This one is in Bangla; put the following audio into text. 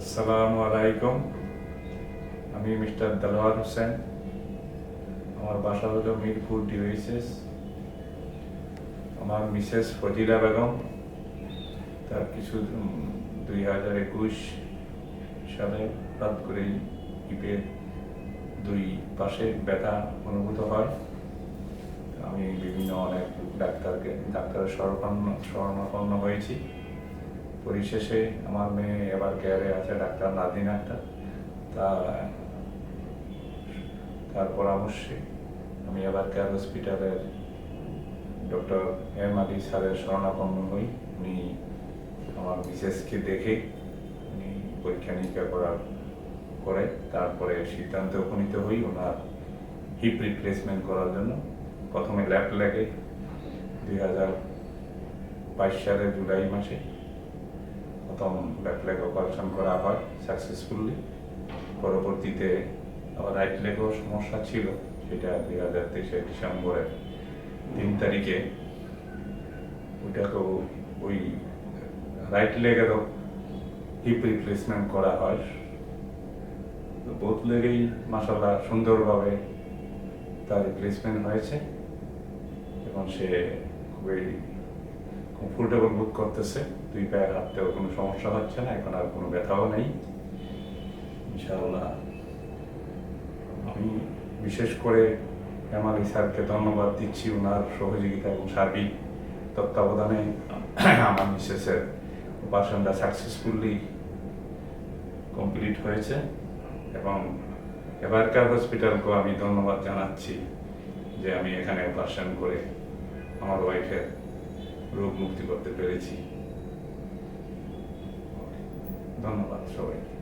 আসসালামু আলাইকুম। আমি মিস্টার দেলোয়ার হোসেন। আমার বাসা হলো মিরপুর ডিউএসএস আমার মিসেস ফজিলা বেগম, তার কিছু দুই হাজার একুশ সালে হঠাৎ করেই হিপের দুই পাশে ব্যথা অনুভূত হয়। আমি বিভিন্ন অনেক ডাক্তারকে, ডাক্তারের শরণাপন্ন হয়েছি। পরিশেষে আমার মেয়ে এবার কেয়ারে আছে, ডাক্তার নাদিন আক্তার। তা তার পরামর্শে আমি এবার কেয়ার হসপিটালের ডক্টর এম আলী স্যারের শরণাপন্ন হই। উনি আমার মিসেসকে দেখে উনি পরীক্ষা নিরীক্ষা করার, করে তারপরে সিদ্ধান্তে উপনীত হই ওনার হিপ রিপ্লেসমেন্ট করার জন্য। প্রথমে ল্যাপ লাগে দুই হাজার বাইশ সালের জুলাই মাসে। প্রথম ব্যাক লেগ অপারেশন করা হয় সাকসেসফুলি পরবর্তীতে রাইট লেগও সমস্যা ছিল, সেটা দুই হাজার তেইশে ডিসেম্বরের তিন তারিখে। ওইটাকেও ওই রাইট লেগেরও হিপ রিপ্লেসমেন্ট করা হয়। বোধ লেগেই মাসাল্লাহ সুন্দরভাবে তার রিপ্লেসমেন্ট হয়েছে এবং সে খুবই কমফোর্টেবল বুক করতেছে। দুই পায়ে হাঁটতেও কোনো সমস্যা হচ্ছে না, এখন আর কোনো ব্যথাও নেই। ইনশাআল্লাহ। আমি বিশেষ করে এমআলি স্যারকে ধন্যবাদ দিচ্ছি ওনার সহযোগিতা এবং সার্বিক তত্ত্বাবধানে আমার মিসেসের অপারেশনটা সাকসেসফুলি কমপ্লিট হয়েছে এবং এবারকার হসপিটালকেও আমি ধন্যবাদ জানাচ্ছি যে আমি এখানে অপারেশন করে আমার ওয়াইফের রোগ মুক্তি করতে পেরেছি। ধন্যবাদ সবাইকে।